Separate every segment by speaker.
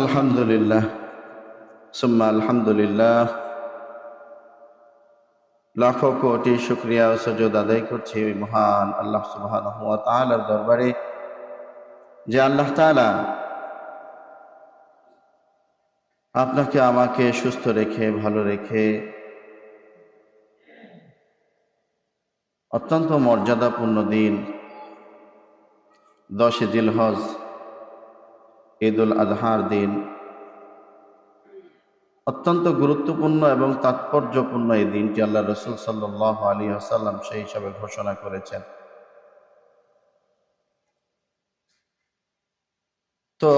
Speaker 1: আলহামদুলিল্লাহ, সুম্মা আলহামদুলিল্লাহ। লাখো কোটি শুক্রিয়া ও সজদ আদায় করছি ওই মহান আল্লাহ সুবহানাহু ওয়া তাআলার দরবারে, যে আল্লাহ তাআলা আপনাকে আমাকে সুস্থ রেখে, ভালো রেখে অত্যন্ত মর্যাদাপূর্ণ দিন দশে জিলহজ ঈদুল আজহার দিন অত্যন্ত গুরুত্বপূর্ণ এবং তাৎপর্যপূর্ণ এই দিনটি আল্লাহ রসুল সাল্লাহ আলী আসাল্লাম সেই হিসাবে ঘোষণা করেছেন। তো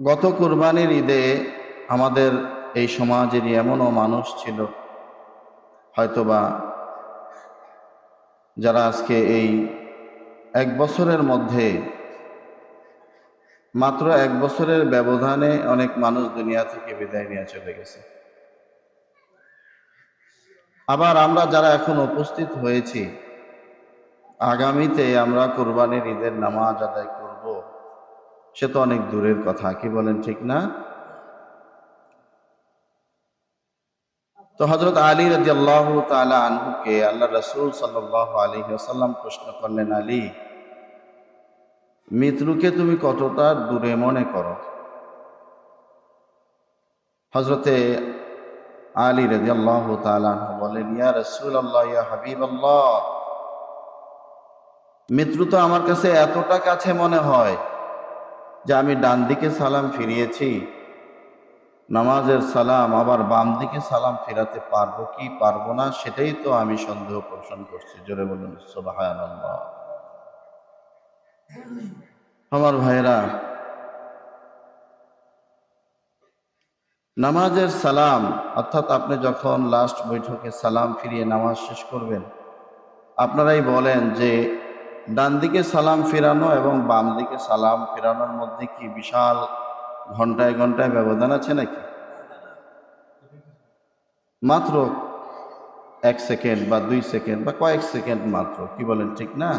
Speaker 1: গত কুরবানির ঈদে আমাদের এই সমাজেরই এমনও মানুষ ছিল, হয়তোবা যারা আজকে এই এক বছরের মধ্যে মাত্র এক বছরের ব্যবধানে অনেক মানুষ দুনিয়া থেকে বিদায় নিয়ে চলে গেছে। আবার আমরা যারা এখন উপস্থিত হয়েছি, আগামীতে আমরা কোরবানির ঈদের নামাজ আদায় করব, সে তো অনেক দূরের কথা, কি বলেন ঠিক না? তো হজরত আলী রাজি আল্লাহ তালা আনহুকে আল্লাহ রসুল সাল্লাহ আলী আসাল্লাম প্রশ্ন করলেন, আলী মৃত্যুকে তুমি কতটা দূরে মনে করো? হজরতে আলী রাজি আল্লাহ বলেন, ইয়া রসুল আল্লাহ ইয়া হাবিব আল্লাহ মৃত্যু তো আমার কাছে এতটা কাছে মনে হয় যে আমি ডান দিকে সালাম ফিরিয়েছি, নামাজের সালাম, আবার বাম দিকে সালাম ফেরাতে পারব কি পারব না, সেটাই তো আমি সন্দেহ পোষণ করছি। জোরে বলুন সোবাহান আমার ভাইরা নামাজের সালাম, অর্থাৎ আপনি যখন লাস্ট বৈঠকে সালাম ফিরিয়ে নামাজ শেষ করবেন, আপনারাই বলেন যে ডান দিকে সালাম ফেরানো এবং বাম দিকে সালাম ফেরানোর মধ্যে কি বিশাল ঘন্টায় ঘন্টায় ব্যবধান আছে নাকি? মাত্র এক সেকেন্ড বা দুই সেকেন্ড বা কয়েক সেকেন্ড মাত্র, কি বলেন ঠিক না?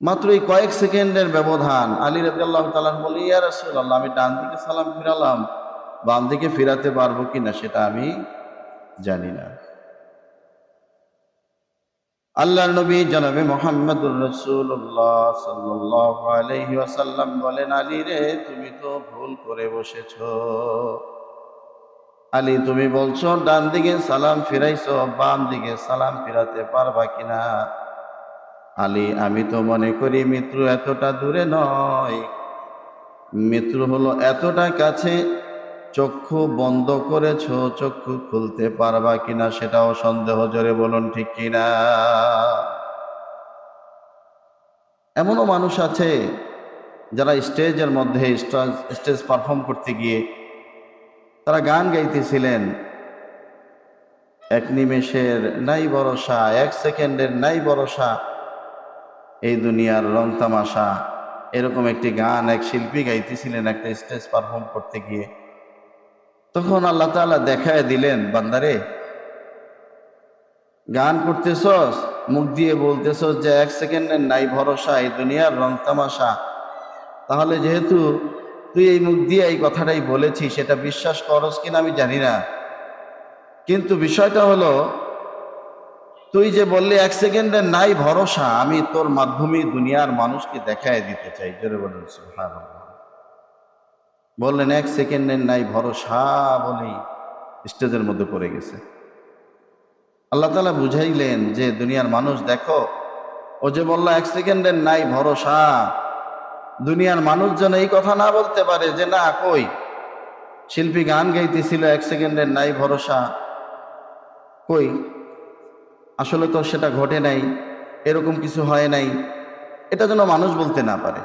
Speaker 1: মাত্র এই কয়েক সেকেন্ডের ব্যবধান আলী রাজি আল্লাহ তালান বলি ইয়া রাসূলুল্লাহ, আমি ডান দিকে সালাম ফিরালাম, বাম দিকে ফিরাতে পারব কিনা সেটা আমি জানি না। আল্লাহ নবী জনাবে মোহাম্মদুর রসুল্লাহ সাল্লাহ আলহি আসাল্লাম বলেন, আলী রে, তুমি তো ভুল করে বসেছ। আলী, তুমি বলছো, ডান দিকে সালাম ফিরাইছো, বাম দিকে সালাম ফিরাতে পারবা কিনা আলী, আমি তো মনে করি মৃত্যু এতটা দূরে নয়। মৃত্যু হলো এতটা কাছে, চক্ষু বন্ধ করেছ, চক্ষু খুলতে পারবা কিনা সেটাও সন্দেহ, জোরে বলুন ঠিক কিনা? এমনও মানুষ আছে যারা স্টেজের মধ্যে স্টেজ পারফর্ম করতে গিয়ে তারা গান গাইতেছিলেন। এক নিমেষের নাই ভরসা, এক সেকেন্ডের নাই ভরসা এই দুনিয়ার রং তামাশা। এরকম একটি গান এক শিল্পী গাইতেছিলেন, একটা স্টেজ পারফর্ম করতে গিয়ে। তখন আল্লাহ তালা দেখায় দিলেন, বান্দারে, গান করতেছস, মুখ দিয়ে বলতেছস যে এক সেকেন্ডের নাই ভরসা, এই দুনিয়ার রং তামাশা। তাহলে যেহেতু তুই এই মুখ দিয়ে এই কথাটাই বলেছিস, সেটা বিশ্বাস করস কিনা আমি জানি না। কিন্তু বিষয়টা হলো তুই যে বললি এক সেকেন্ডের নাই ভরসা, আমি তোর মাধ্যমে দুনিয়ার মানুষকে দেখায় দিতে চাই। জোরে বলুন বললেন, এক সেকেন্ডের নাই ভরসা বলেই স্টেজের মধ্যে পড়ে গেছে। আল্লাহ তালা বুঝাইলেন যে, দুনিয়ার মানুষ দেখো, ও যে বলল, এক সেকেন্ডের নাই ভরসা, দুনিয়ার মানুষ যেন এই কথা না বলতে পারে যে, না, কই? শিল্পী গান গাইতেছিল, এক সেকেন্ডের নাই ভরসা, কই? আসলে তো সেটা ঘটে নাই, এরকম কিছু হয় নাই। এটা যেন মানুষ বলতে না পারে।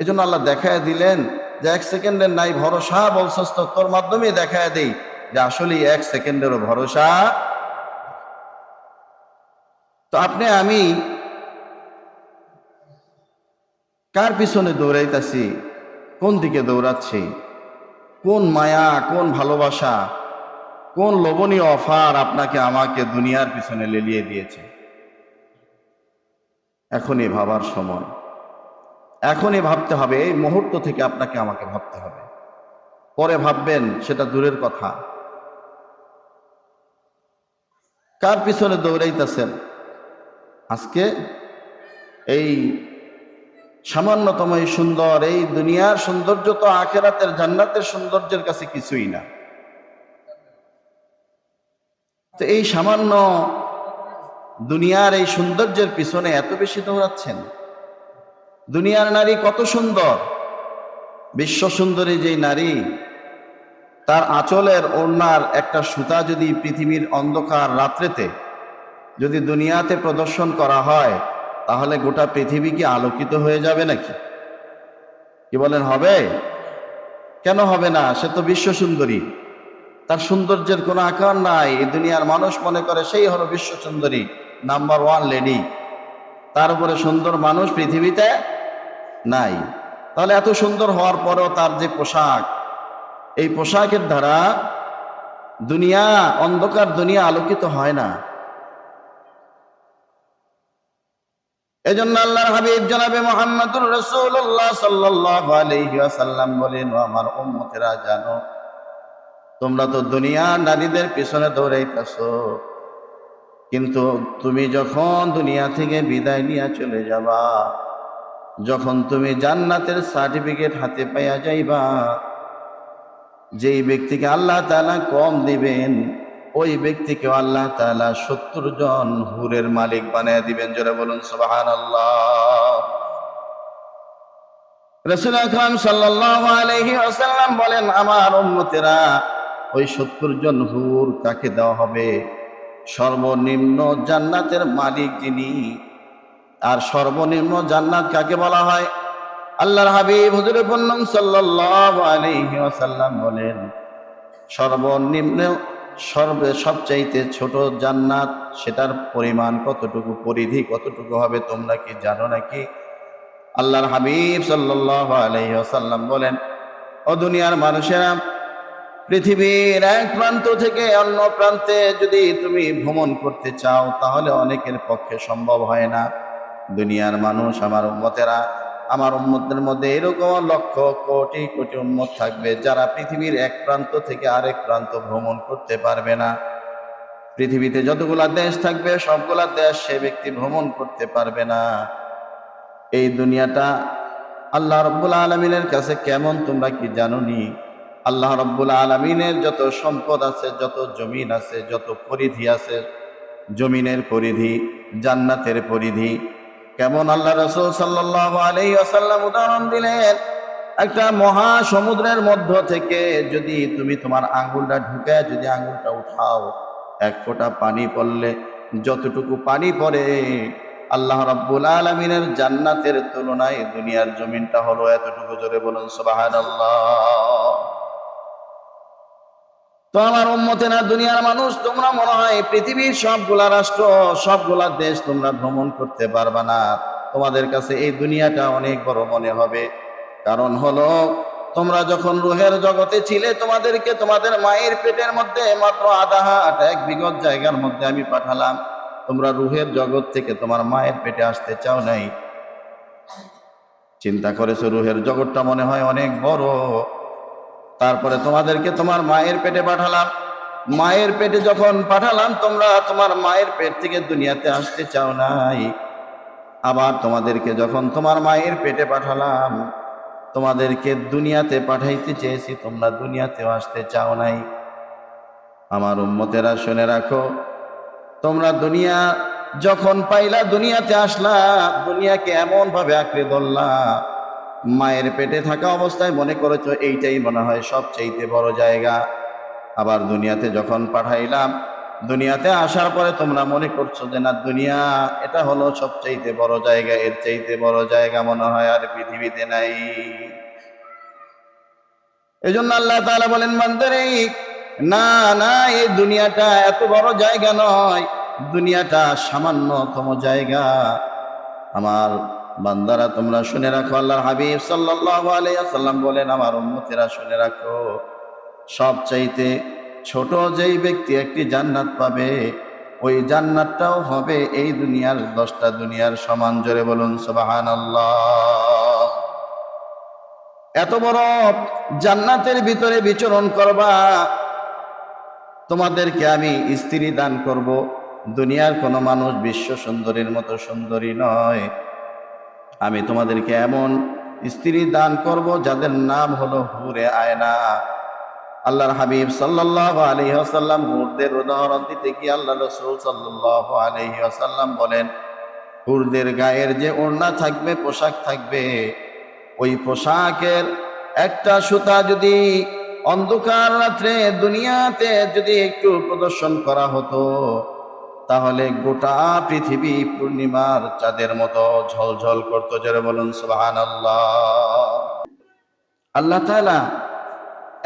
Speaker 1: এজন্য আল্লাহ দেখায় দিলেন যে এক সেকেন্ডের নাই ভরসা বলছস তো তোর মাধ্যমে দেখায় দেই যে আসলে এক সেকেন্ডেরও ভরসা। তো আপনি, আমি কার পিছনে দৌড়াইতেছি? কোন দিকে দৌড়াচ্ছি? কোন মায়া, কোন ভালোবাসা? কোন লোভনীয় অফার আপনাকে আমাকে দুনিয়ার পিছনে লেলিয়ে দিয়েছে? এখনই ভাবার সময়। এখনই ভাবতে হবে, এই মুহূর্ত থেকে আপনাকে আমাকে ভাবতে হবে। পরে ভাববেন, সেটা দূরের কথা। কার পিছনে দৌড়াইতেছেন? আজকে এই সামান্যতম এই সুন্দর, এই দুনিয়ার সৌন্দর্য তো আখেরাতের জান্নাতের সৌন্দর্যের কাছে কিছুই না। তো এই সামান্য দুনিয়ার এই সৌন্দর্যের পিছনে এত বেশি দৌড়াচ্ছেন? দুনিয়ার নারী কত সুন্দর? বিশ্ব সুন্দরী যেই নারী, তার আঁচলের ওড়নার একটা সুতা যদি পৃথিবীর অন্ধকার রাত্রেতে যদি দুনিয়াতে প্রদর্শন করা হয়, তাহলে গোটা পৃথিবী কি আলোকিত হয়ে যাবে নাকি? কি বলেন, হবে? কেন হবে না? সে তো বিশ্ব সুন্দরী। তার সৌন্দর্যের কোনো আকার নাই। এই দুনিয়ার মানুষ মনে করে সেই হলো বিশ্ব সুন্দরী নাম্বার ওয়ান লেডি। তার উপরে সুন্দর মানুষ পৃথিবীতে নাই। তাহলে এত সুন্দর হওয়ার পরেও তার যে পোশাক, এই পোশাকের দ্বারা দুনিয়া, অন্ধকার দুনিয়া আলোকিত হয় না। এজন্য আল্লাহর হাবিব জনাবে মোহাম্মদুর রসুল্লাহ সাল্লাহ আলহি আসাল্লাম বলেন আমার উম্মতেরা, জানো তোমরা তো দুনিয়া নারীদের পিছনে দৌড়াইতেছ। কিন্তু তুমি যখন দুনিয়া থেকে বিদায় নিয়ে চলে যাবা, যখন তুমি জান্নাতের সার্টিফিকেট হাতে পাইয়া যাইবা, যেই ব্যক্তিকে আল্লাহ তাআলা কম দিবেন, ওই ব্যক্তিকে আল্লাহ তাআলা সত্তর জন হুরের মালিক বানিয়ে দিবেন। যারা বলুন সুবাহান আল্লাহ রসুল আকরাম সাল্লাল্লাহু আলাইহি ওয়াসাল্লাম বলেন, আমার উম্মতেরা ওই সত্তর জন হুর কাকে দেওয়া হবে? সর্বনিম্ন জান্নাতের মালিক যিনি, আর সর্বনিম্ন জান্নাত কাকে বলা হয়? আল্লাহর হাবিব হুজুর বললাম সাল্লাল্লাহু আলাইহি ওয়াসাল্লাম বলেন, সর্বনিম্ন, সর্বে, সবচাইতে ছোট জান্নাত সেটার পরিমাণ কতটুকু, পরিধি কতটুকু হবে তোমরা কি জানো নাকি? আল্লাহর হাবিব সাল্লাল্লাহু আলাইহি ওয়াসাল্লাম বলেন, ও দুনিয়ার মানুষেরা পৃথিবীর এক প্রান্ত থেকে অন্য প্রান্তে যদি তুমি ভ্রমণ করতে চাও, তাহলে অনেকের পক্ষে সম্ভব হয় না। দুনিয়ার মানুষ, আমার উম্মতেরা, আমার উম্মতের মধ্যে এরকম লক্ষ কোটি কোটি উম্মত থাকবে যারা পৃথিবীর এক প্রান্ত থেকে আরেক প্রান্ত ভ্রমণ করতে পারবে না। পৃথিবীতে যতগুলা দেশ থাকবে, সবগুলা দেশ সে ব্যক্তি ভ্রমণ করতে পারবে না। এই দুনিয়াটা আল্লাহ রব্বুল আলমিনের কাছে কেমন, তোমরা কি জানো নি? আল্লাহ রব্বুল আলমিনের যত সম্পদ আছে, যত জমিন আছে, যত পরিধি আছে, জমিনের পরিধি, জান্নাতের পরিধি। কেমন আল্লাহ রসুল আসাল্লাম উদাহরণ দিলেন, একটা মহা সমুদ্রের মধ্য থেকে যদি তুমি তোমার আঙ্গুলটা ঢুকে, যদি আঙ্গুলটা উঠাও, এক ফোঁটা পানি পড়লে, যতটুকু পানি পড়ে, আল্লাহ রাব্বুল আলমিনের জান্নাতের তুলনায় দুনিয়ার জমিনটা হলো এতটুকু জোরে বলুন সুবাহান তো আমার উম্মতে না, দুনিয়ার মানুষ, তোমরা মনে হয় পৃথিবীর সবগুলা রাষ্ট্র, সবগুলা দেশ তোমরা ভ্রমণ করতে পারবা না। তোমাদের কাছে এই দুনিয়াটা অনেক বড় মনে হবে। কারণ হলো, তোমরা যখন রুহের জগতে ছিলে, তোমাদেরকে তোমাদের মায়ের পেটের মধ্যে মাত্র আধা হাট এক বিগত জায়গার মধ্যে আমি পাঠালাম। তোমরা রুহের জগৎ থেকে তোমার মায়ের পেটে আসতে চাও নাই। চিন্তা করেছ, রুহের জগৎটা মনে হয় অনেক বড়। তারপরে তোমাদেরকে তোমার মায়ের পেটে পাঠালাম। মায়ের পেটে যখন পাঠালাম, তোমরা তোমার মায়ের পেট থেকে দুনিয়াতে আসতে চাও নাই। আবার তোমাদেরকে যখন তোমার মায়ের পেটে পাঠালাম, তোমাদেরকে দুনিয়াতে পাঠাইতে চেয়েছি, তোমরা দুনিয়াতেও আসতে চাও নাই। আমার উম্মতেরা শুনে রাখো, তোমরা দুনিয়া যখন পাইলা, দুনিয়াতে আসলা, দুনিয়াকে এমন ভাবে আঁকড়ে ধরলা মায়ের পেটে থাকা অবস্থায় মনে করেছ এইটাই মনে হয় সবচেয়ে বড় জায়গা। আবার দুনিয়াতে যখন পাঠাইলাম, দুনিয়াতে আসার পরে তোমরা মনে করছ যে, না, দুনিয়া, এটা হলো সবচাইতে বড় জায়গা, এর চাইতে বড় জায়গা মনে হয় আর পৃথিবীতে নাই। এই জন্য আল্লাহ তাআলা বলেন, বান্দারে, না না, এই দুনিয়াটা এত বড় জায়গা নয়। দুনিয়াটা সামান্যতম জায়গা। আমার বান্দারা, তোমরা শুনে রাখো, আল্লাহর হাবিব সাল্লাল্লাহু আলাইহি ওয়াসাল্লাম বলেন, আমার উম্মতেরা শুনে রাখো, সবচাইতে ছোট যেই ব্যক্তি একটি জান্নাত পাবে, ওই জান্নাতটাও হবে এই দুনিয়ার দশটা দুনিয়ার সমান জোরে বলুন, সুবহানাল্লাহ। এত বড় জান্নাতের ভিতরে বিচরণ করবা, তোমাদেরকে আমি স্ত্রী দান করব। দুনিয়ার কোনো মানুষ বিশ্ব সুন্দরীর মতো সুন্দরী নয়। আমি তোমাদেরকে এমন স্ত্রী দান করব যাদের নাম হলো হুরে আয়না। আল্লাহর হাবিব সাল্লাহ আলহি আসাল্লাম হুরদের উদাহরণ দিতে গিয়ে আল্লাহ রসুল সাল্লাহ আলহি আসাল্লাম বলেন, হুরদের গায়ের যে ওড়না থাকবে, পোশাক থাকবে, ওই পোশাকের একটা সুতা যদি অন্ধকার রাত্রে দুনিয়াতে যদি একটু প্রদর্শন করা হতো তাহলে গোটা পৃথিবী পূর্ণিমার চাঁদের মতো ঝলঝল করতো যারা বলুন সুবাহান আল্লাহ আল্লাহ তাআলা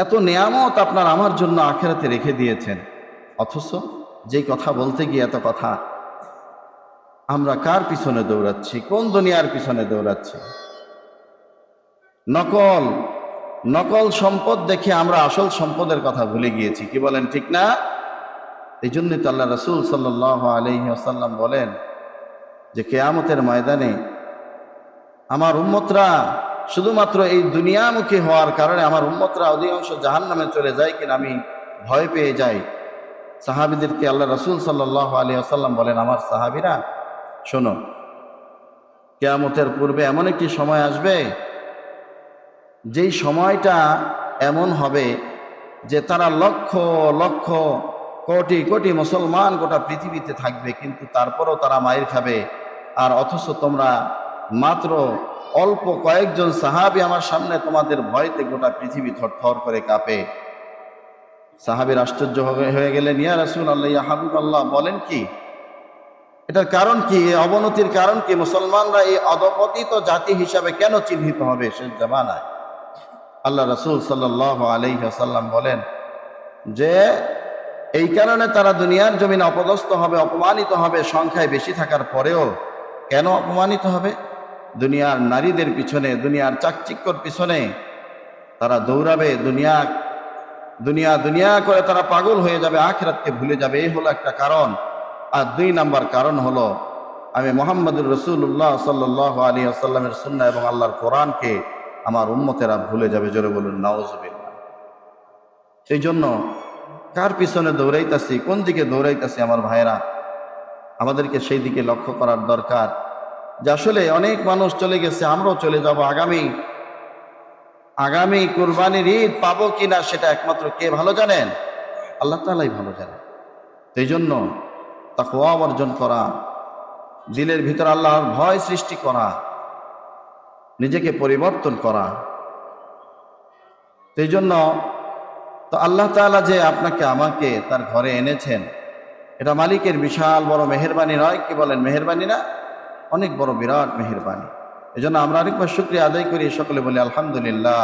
Speaker 1: এত নেয়ামত আপনার আমার জন্য আখেরাতে রেখে দিয়েছেন। অথচ যেই কথা বলতে গিয়ে এত কথা, আমরা কার পিছনে দৌড়াচ্ছি? কোন দুনিয়ার পিছনে দৌড়াচ্ছি? নকল নকল সম্পদ দেখে আমরা আসল সম্পদের কথা ভুলে গিয়েছি, কি বলেন ঠিক না? এই জন্যই তো আল্লাহ রসুল সাল্লাহ আলহি আসাল্লাম বলেন যে কেয়ামতের ময়দানে আমার উম্মতরা শুধুমাত্র এই দুনিয়ামুখী হওয়ার কারণে আমার উম্মতরা অধিকাংশ জাহান নামে চলে যায় কিনা আমি ভয় পেয়ে যাই। সাহাবিদেরকে আল্লাহ রসুল সাল্লাহ আলী আসাল্লাম বলেন, আমার সাহাবিরা, শোনো, কেয়ামতের পূর্বে এমন একটি সময় আসবে, যেই সময়টা এমন হবে যে তারা লক্ষ লক্ষ কোটি কোটি মুসলমান গোটা পৃথিবীতে থাকবে, কিন্তু তারপরও তারা মায়ের খাবে। আর অথচ তোমরা মাত্র অল্প কয়েকজন সাহাবি আমার সামনে তোমাদের ভয়তে গোটা পৃথিবী থরথর করে কাঁপে। সাহাবির আশ্চর্য হয়ে গেলেন, ইয়া রাসুল আল্লাহ হাবিব আল্লাহ বলেন কি? এটার কারণ কি? অবনতির কারণ কি? মুসলমানরা এই অধপতিত জাতি হিসাবে কেন চিহ্নিত হবে? সে জামানায়। আল্লাহ রসুল সাল্লাহ আলহিহাসাল্লাম বলেন যে এই কারণে তারা দুনিয়ার জমিনে অপদস্থ হবে, অপমানিত হবে, সংখ্যায় বেশি থাকার পরেও কেন অপমানিত হবে? দুনিয়ার নারীদের পিছনে, দুনিয়ার চাকচিক্যর পিছনে তারা দৌড়াবে, দুনিয়া দুনিয়া দুনিয়া করে তারা পাগল হয়ে যাবে, আখরাতকে ভুলে যাবে। এই হলো একটা কারণ। আর দুই নাম্বার কারণ হলো, আমি মোহাম্মদুর রসুল্লাহ সাল্লাহ আলী আসাল্লামের সুন্না এবং আল্লাহর কোরআনকে আমার উম্মতেরা ভুলে যাবে, জোরে বলুন নওয়াজবিল্লা সেই জন্য কার পিছনে দৌড়াইতাছি? কোন দিকে দৌড়াইতাছি আমার ভাইরা আমাদেরকে সেই দিকে লক্ষ্য করার দরকার। যে আসলে অনেক মানুষ চলে গেছে, আমরাও চলে যাব। আগামী আগামী কোরবানির ঈদ পাবো কিনা সেটা একমাত্র কে ভালো জানেন? আল্লাহ তালাই ভালো জানেন। সেই জন্য তাকওয়া অর্জন করা, দিলের ভিতর আল্লাহর ভয় সৃষ্টি করা, নিজেকে পরিবর্তন করা। সেই জন্য তো আল্লাহ তাআলা যে আপনাকে, আমাকে তার ঘরে এনেছেন, এটা মালিকের বিশাল বড় মেহরবানি নয়, কি বলেন মেহরবানি না? অনেক বড় বিরাট মেহরবানি। এই জন্য আমরা আরেকবার শুক্রিয়া আদায় করি, সকলে বলি আলহামদুলিল্লাহ।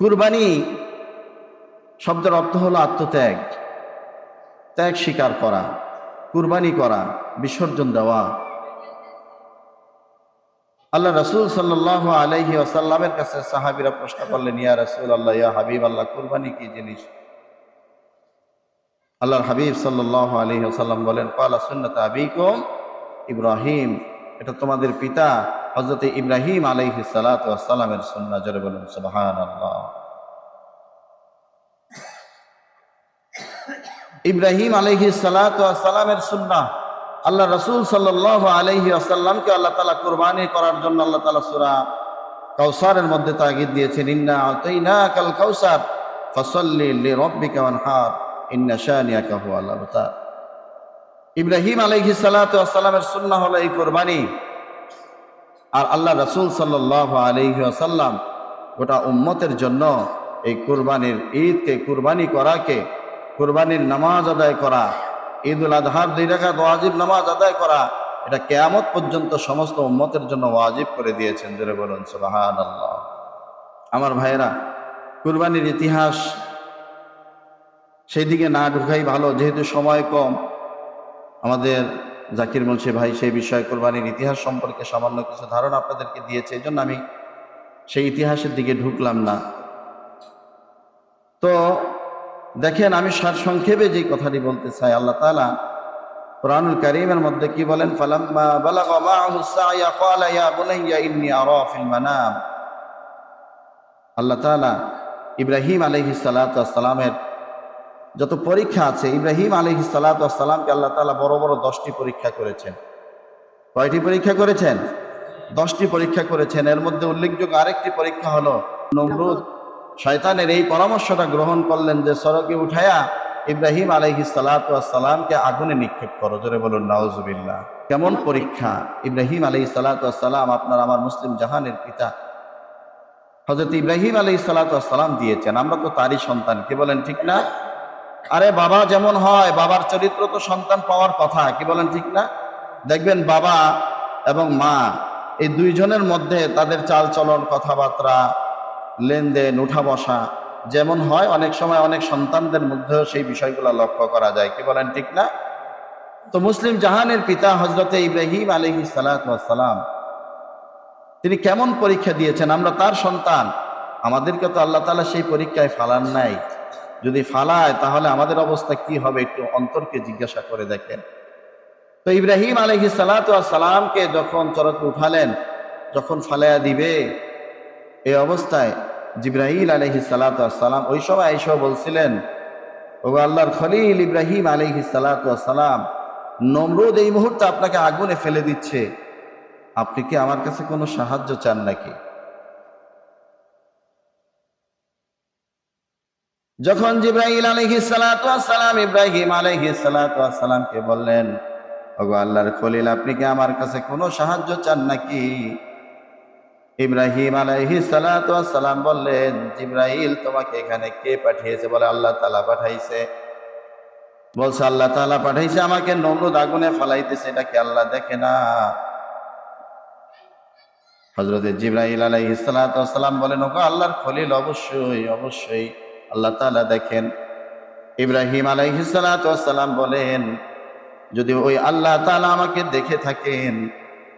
Speaker 1: কুরবানি শব্দের অর্থ হলো আত্মত্যাগ। ত্যাগ স্বীকার করা, কুরবানি করা, বিসর্জন দেওয়া। আল্লাহ রসুল সাল্লাহ আলহি আসাল্লামের কাছে সাহাবিরা প্রশ্ন করলেন, ইয়া রসুল আল্লাহ ইয়া হাবিব, আল্লাহ, কুরবানি কি জিনিস? আল্লাহর হাবিব সাল্লাহ আলহি আসাল্লাম বলেন পালা সুন্নত আবিকম ইব্রাহিম। এটা তোমাদের পিতা হজরত ইব্রাহিম আলহি সালাতামের সুন্না জরে বলুন সুবাহান আল্লাহ ইব্রাহিম আলহি সালাতামের সুন্না আল্লাহ রসুল সাল্লাহ আলহি আসাল্লামকে আল্লাহ তালা কোরবানি করার জন্য আল্লাহ তালা সুরা কাউসারের মধ্যে তাগিদ দিয়েছেন, ইন্না আলতাইনা কাল কাউসার ফসল্লি লি রব্বিকা ওয়ানহার, ইন্না শানিয়াকা হুয়া আল্লাহ ইব্রাহিম আলহি সাল্লামের সুন্না হলো এই কোরবানি। আর আল্লাহ রসুল সাল্লাহ আলহি আসাল্লাম গোটা উম্মতের জন্য এই কুরবানির ঈদকে, কুরবানি করাকে, কুরবানির নামাজ আদায় করা ঈদ উল আজহার দুই রেখা ওয়াজিব নামাজ আদায় করা, এটা কেয়ামত পর্যন্ত সমস্ত উম্মতের জন্য ওয়াজিব করে দিয়েছেন, জোরে বলুন সুবাহান আল্লাহ আমার ভাইয়েরা, কুরবানির ইতিহাস সেই দিকে না ঢুকাই ভালো, যেহেতু সময় কম। আমাদের জাকির মুন্সি ভাই, সেই বিষয়ে কোরবানির ইতিহাস সম্পর্কে সামান্য কিছু ধারণা আপনাদেরকে দিয়েছে এই জন্য আমি সেই ইতিহাসের দিকে ঢুকলাম না। তো দেখেন, আমি সার সংক্ষেপে যে কথাটি বলতে চাই, আল্লাহ তালা কোরআনুল করিমের মধ্যে কি বলেন? ইয়া মানাম। আল্লাহ তাআলা ইব্রাহিম আলাইহিস যত পরীক্ষা আছে, ইব্রাহিম আলাইহিস সালাতু আল্লাহ তাআলা বড় বড় দশটি পরীক্ষা করেছেন। কয়টি পরীক্ষা করেছেন? দশটি পরীক্ষা করেছেন। এর মধ্যে উল্লেখযোগ্য আরেকটি পরীক্ষা হলো নমরুদ শয়তানের এই পরামর্শটা গ্রহণ করলেন যে সড়কে উঠায়া ইব্রাহিম আলহি সালাতামকে আগুনে নিক্ষেপ করো। জোরে বলুন নওয়াজুবিল্লাহ কেমন পরীক্ষা? ইব্রাহিম আলহি সালাতাম আপনার আমার মুসলিম জাহানের পিতা হজরত ইব্রাহিম আলহি সালাতাম দিয়েছেন। আমরা তো তারই সন্তান, কি বলেন ঠিক না? আরে বাবা যেমন হয়, বাবার চরিত্র তো সন্তান পাওয়ার কথা, কি বলেন ঠিক না? দেখবেন বাবা এবং মা এই দুইজনের মধ্যে তাদের চাল চলন কথাবার্তা লেনদেন উঠা বসা যেমন হয় অনেক সময় অনেক সন্তানদের মধ্যেও সেই বিষয়গুলো লক্ষ্য করা যায়। কি বলেন ঠিক না? তো মুসলিম জাহানের পিতা হজরতে ইব্রাহিম আলহি সালাম তিনি কেমন পরীক্ষা দিয়েছেন? আমরা তার সন্তান। আমাদেরকে তো আল্লাহ তালা সেই পরীক্ষায় ফালান নাই। যদি ফালায়, তাহলে আমাদের অবস্থা কি হবে? একটু অন্তরকে জিজ্ঞাসা করে দেখেন। তো ইব্রাহিম আলহি সালামকে যখন চরকে উঠালেন, যখন ফালাইয়া দিবে, এই অবস্থায় জিব্রাহিল আলহি সালাম, ওই সময় এসব বলছিলেন ও আল্লাহর খলিল ইব্রাহিম আলহি সালাম, নমরুদ এই মুহূর্তে আপনাকে আগুনে ফেলে দিচ্ছে। আপনি কি আমার কাছে কোনো সাহায্য চান নাকি? যখন জিব্রাহিল আলহি সালাম, ইব্রাহিম আলহি সালামকে বললেন, ওগো আল্লাহর খলিল, আপনি কি আমার কাছে কোনো সাহায্য চান নাকি? ইব্রাহিম আলাইহি সালাম বললেন জিব্রাহিল তোমাকে এখানে কে পাঠিয়েছে বলে আল্লাহ তালা পাঠাইছে? বলছে, আল্লাহ তালা পাঠাইছে আমাকে নমরুদ আগুনে ফালাইতেছে, এটা কি আল্লাহ দেখে না? হজরত জিব্রাহিল আলাইহি সালাম বলেন, ওগো আল্লাহর খলিল অবশ্যই অবশ্যই আল্লাহ তালা দেখেন। ইব্রাহিম আলাইহি সালাম বলেন, যদি ওই আল্লাহ তালা আমাকে দেখে থাকেন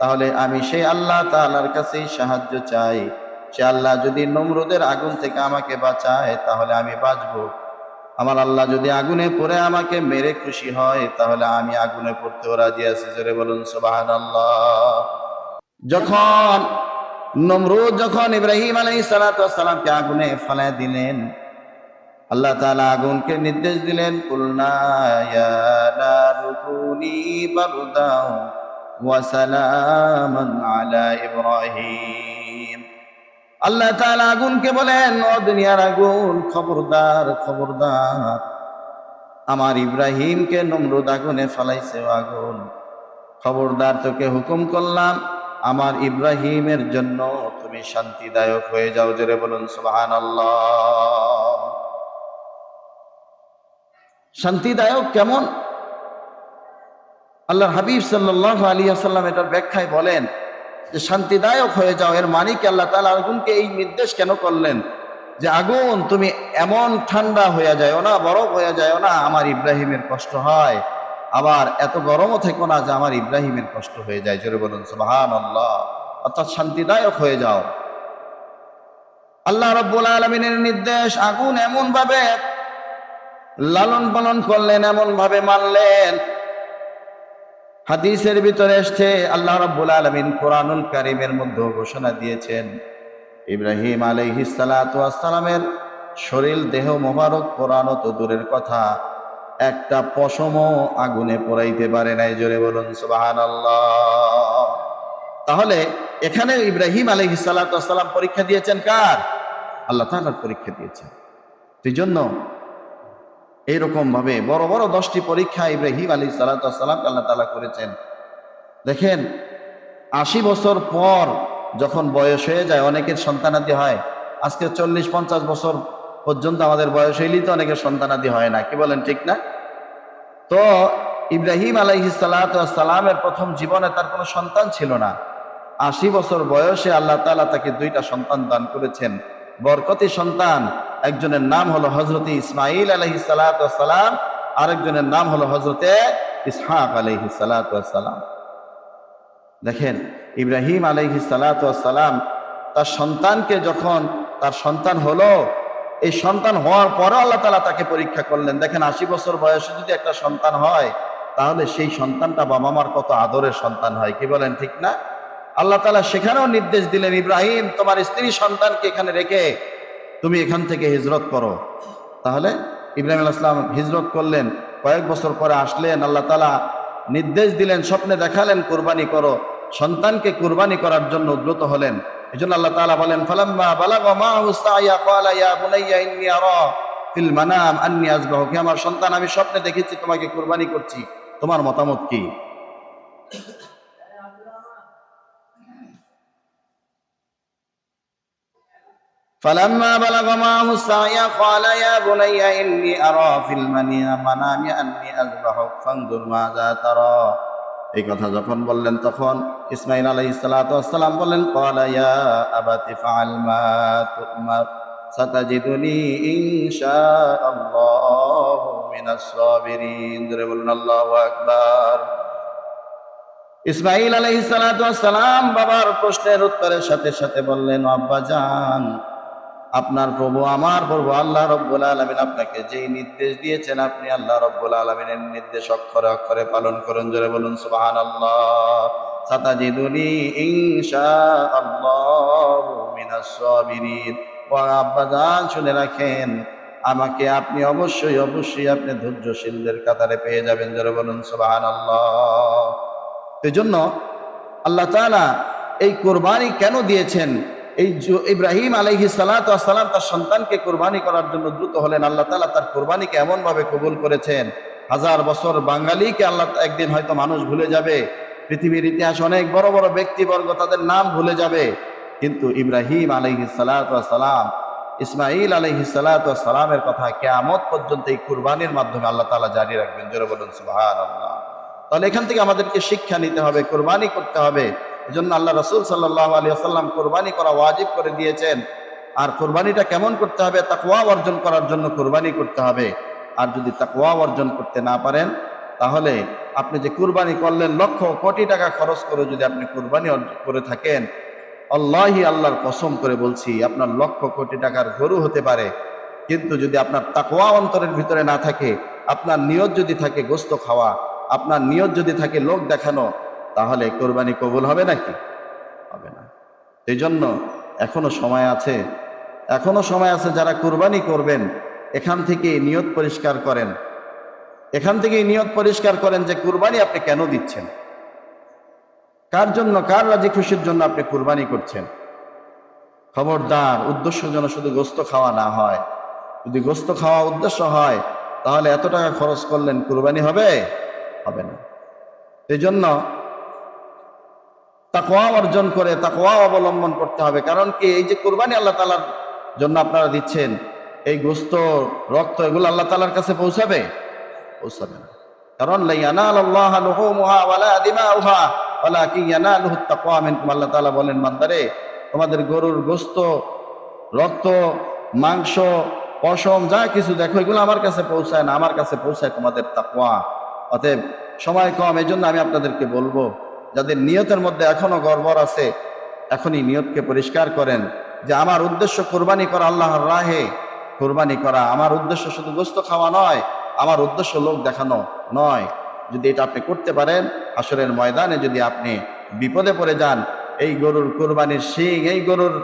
Speaker 1: তাহলে আমি সেই আল্লাহ তালার কাছেই সাহায্য চাই। সে আল্লাহ যদি নমরুদের আগুন থেকে আমাকে বাঁচায়, তাহলে আমি বাঁচব। আমার আল্লাহ যদি আগুনে পড়ে আমাকে মেরে খুশি হয়, তাহলে আমি আগুনে পড়তেও রাজি আছি। জোরে বলুন সুবাহান যখন নমরুদ, যখন ইব্রাহিম আলাই সালাতামকে আগুনে ফেলায় দিলেন, আল্লাহ তালা আগুনকে নির্দেশ দিলেন, কুলনা ওয়াসালামান আলা ইব্রাহিম। আল্লাহ তাআলা আগুনকে বলেন, ও দুনিয়ার আগুন, খবরদার খবরদার। আমার ইব্রাহিমকে নমরুদ আগুনে ফেলাইছে আগুন। খবরদার তোকে হুকুম করলাম, আমার ইব্রাহিমের জন্য তুমি শান্তিদায়ক হয়ে যাও। জোরে বলুন সুবাহান শান্তিদায়ক কেমন? আল্লাহর হাবিব সাল্লাহ আলী আসাল্লাম এটার ব্যাখ্যায় বলেন যে শান্তিদায়ক হয়ে যাও। এর মানিক আল্লাহ তালা আগুনকে এই নির্দেশ কেন করলেন? যে আগুন তুমি এমন ঠান্ডা হয়ে যায় না, বরফ হয়ে যায় না, আমার ইব্রাহিমের কষ্ট হয়। আবার এত গরমও থেকো না যে আমার ইব্রাহিমের কষ্ট হয়ে যায়। জোরে বলুন সুবাহান আল্লাহ অর্থাৎ শান্তিদায়ক হয়ে যাও। আল্লাহ রব্বুল আলমিনের নির্দেশ আগুন এমন ভাবে লালন পালন করলেন এমন ভাবে মানলেন হাদিসের ভিতরে এসছে, আল্লাহ রাব্বুল আলমিন কোরআনুল কারিমের মধ্যে ঘোষণা দিয়েছেন, ইব্রাহিম আলহি সালামের শরীর দেহ মোবারক পোড়ানো তো দূরের কথা, একটা পশমও আগুনে পোড়াইতে পারে নাই। জোরে বলুন সুবাহান তাহলে এখানে ইব্রাহিম আলহি সালাম পরীক্ষা দিয়েছেন কার? আল্লাহ তাহার পরীক্ষা দিয়েছেন। সেই জন্য এইরকম ভাবে বড় বড় দশটি পরীক্ষা ইব্রাহিম আলী সালাতাম আল্লাহ তালা করেছেন। দেখেন, আশি বছর পর যখন বয়স হয়ে যায়, অনেকের সন্তানাদি হয়। আজকে চল্লিশ পঞ্চাশ বছর পর্যন্ত আমাদের বয়স হইলেই তো অনেকের সন্তানাদি হয় না, কি বলেন ঠিক না? তো ইব্রাহিম আলাইহি সালামের প্রথম জীবনে তার কোনো সন্তান ছিল না। আশি বছর বয়সে আল্লাহ তালা তাকে দুইটা সন্তান দান করেছেন। বরকতি সন্তান, একজনের নাম হলো হজরতে ইসমাইল আলহি সালাম আরেকজনের নাম হলো হজরতে ইসহাক আলহি সালাম দেখেন, ইব্রাহিম আলহি সালাম তার সন্তানকে যখন, তার সন্তান হলো, এই সন্তান হওয়ার পরে আল্লাহ তালা তাকে পরীক্ষা করলেন। দেখেন, আশি বছর বয়সে যদি একটা সন্তান হয়, তাহলে সেই সন্তানটা বাবা মার কত আদরের সন্তান হয়, কি বলেন ঠিক না? আল্লাহ তালা সেখানেও নির্দেশ দিলেন, ইব্রাহিম, তোমার স্ত্রী সন্তানকে এখানে রেখে তুমি এখান থেকে হিজরত করো। তাহলে ইব্রাহিম আলাইহিস সালাম হিজরত করলেন, কয়েক বছর পরে আসলেন, আল্লাহ তালা নির্দেশ দিলেন, স্বপ্নে দেখালেন, কুরবানি করো। সন্তানকে কুরবানি করার জন্য উদ্রত হলেন। এই জন্য আল্লাহ তালা বলেন মানাম আন্নী আমার সন্তান, আমি স্বপ্নে দেখেছি, তোমাকে কুরবানি করছি। তোমার মতামত কি? فلما بلغ معه السعي قال يا بني إني أرى في المنام أني أذبحك فانظر ماذا ترى এই কথা যখন বললেন তখন ইসমাইল আলাইহিস সালাম বললেন ক্বালা ইয়া আবাতি ফাআল মা তুমার সাতাজিদুনি ইনশাআল্লাহু মিনাস সাবিরিন জোরে বলুন আল্লাহু আকবার ইসমাইল আলাইহিস সালাম বাবার প্রশ্নের উত্তরের সাথে সাথে বললেন আব্বা জান আপনার প্রভু, আমার প্রভু, আল্লাহ রব্বুল আলমিন আপনাকে যেই নির্দেশ দিয়েছেন, আপনি আল্লাহ রব্বুল আলমিনের নির্দেশ অক্ষরে অক্ষরে পালন করুন। জোরে বলুন সুবাহান আল্লাহ সাতাজিদুনি ইনশা আল্লাহ মিনাস সাবিরিন। ও আব্বাজান শুনে রাখেন, আমাকে আপনি অবশ্যই অবশ্যই আপনি ধৈর্যশীলদের কাতারে পেয়ে যাবেন। জোরে বলুন সুবাহান আল্লাহ এই জন্য আল্লাহ তাআলা এই কোরবানি কেন দিয়েছেন? এই ইব্রাহিম আলাইহি সালাম তার সন্তানকে কোরবানি করার জন্য দ্রুত হলেন। আল্লাহ তাআলা তার কোরবানিকে এমন ভাবে কবুল করেছেন। হাজার বছর বাঙালিকে আল্লাহ একদিন হয়তো মানুষ ভুলে যাবে। পৃথিবীর ইতিহাস অনেক বড় বড় ব্যক্তিবর্গ তাদের নাম ভুলে যাবে। কিন্তু ইব্রাহিম আলাইহি সালাম ইসমাইল আলাইহি সালামের কথা কেয়ামত পর্যন্ত এই কুরবানির মাধ্যমে আল্লাহ তাআলা জারি রাখবেন। জোরে বলুন, সুবহানাল্লাহ। তাহলে এখান থেকে আমাদেরকে শিক্ষা নিতে হবে, কোরবানি করতে হবে। এজন্য আল্লাহ রসুল সাল্লাহ আলী আসাল্লাম কোরবানি করা ওয়াজিব করে দিয়েছেন। আর কোরবানিটা কেমন করতে হবে? তাকওয়া অর্জন করার জন্য কোরবানি করতে হবে। আর যদি তাকওয়া অর্জন করতে না পারেন, তাহলে আপনি যে কুরবানি করলেন, লক্ষ কোটি টাকা খরচ করে যদি আপনি কুরবানি করে থাকেন, আল্লাহি আল্লাহর কসম করে বলছি, আপনার লক্ষ কোটি টাকার গরু হতে পারে। কিন্তু যদি আপনার তাকওয়া অন্তরের ভিতরে না থাকে, আপনার নিয়ত যদি থাকে গোস্ত খাওয়া, আপনার নিয়ত যদি থাকে লোক দেখানো তাহলে কোরবানি কবুল হবে নাকি? হবে না। এই জন্য এখনও সময় আছে, এখনও সময় আছে যারা কোরবানি করবেন, এখান থেকে নিয়ত পরিষ্কার করেন। এখান থেকে নিয়ত পরিষ্কার করেন যে কুরবানি আপনি কেন দিচ্ছেন? কার জন্য, কার রাজি খুশির জন্য আপনি কুরবানি করছেন? খবরদার উদ্দেশ্য যেন শুধু গোস্ত খাওয়া না হয়। যদি গোস্ত খাওয়া উদ্দেশ্য হয়, তাহলে এত টাকা খরচ করলেন কুরবানি হবে? হবে না। এই জন্য তাকওয়া অর্জন করে, তাকওয়া অবলম্বন করতে হবে। কারণ কি? এই যে কোরবানি আল্লাহ তালার জন্য আপনারা দিচ্ছেন, এই গোস্ত, রক্ত, এগুলো আল্লাহ তালার কাছে পৌঁছাবে? পৌঁছাবে না। কারণ আল্লাহ তাআলা বলেন, বান্দারে, তোমাদের গরুর গোস্ত, রক্ত, মাংস, পশম, যা কিছু দেখো, এগুলো আমার কাছে পৌঁছায় না। আমার কাছে পৌঁছায় তোমাদের তাকওয়া। অতএব সময় কম এই জন্য আমি আপনাদেরকে বলব যাদের নিয়তের মধ্যে এখনও গড়বড় আছে, এখনই নিয়তকে পরিষ্কার করেন যে আমার উদ্দেশ্য কোরবানি করা আল্লাহর রাহে, কোরবানি করা আমার উদ্দেশ্য শুধু গোস্ত খাওয়া নয়, আমার উদ্দেশ্য লোক দেখানো নয়। যদি এটা আপনি করতে পারেন আসরের ময়দানে যদি আপনি বিপদে পড়ে যান, এই গরুর কোরবানির শিং, এই গরুর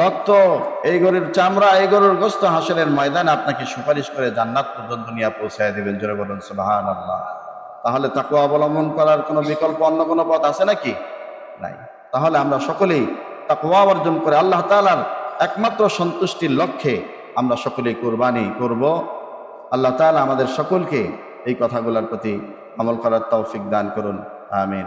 Speaker 1: রক্ত, এই গরুর চামড়া, এই গরুর গোস্ত হাসরের ময়দানে আপনাকে সুপারিশ করে জান্নাত পর্যন্ত নিয়ে পৌঁছায় দেবেন। জোরে বলুন সুবাহান আল্লাহ তাহলে তাকে অবলম্বন করার কোনো বিকল্প অন্য কোনো পথ আছে নাকি? নাই। তাহলে আমরা সকলেই তাকওয়া অর্জন করে আল্লাহ তালার একমাত্র সন্তুষ্টির লক্ষ্যে আমরা সকলেই কোরবানি করব। আল্লাহ তালা আমাদের সকলকে এই কথাগুলোর প্রতি আমল করার তৌফিক দান করুন। আমিন।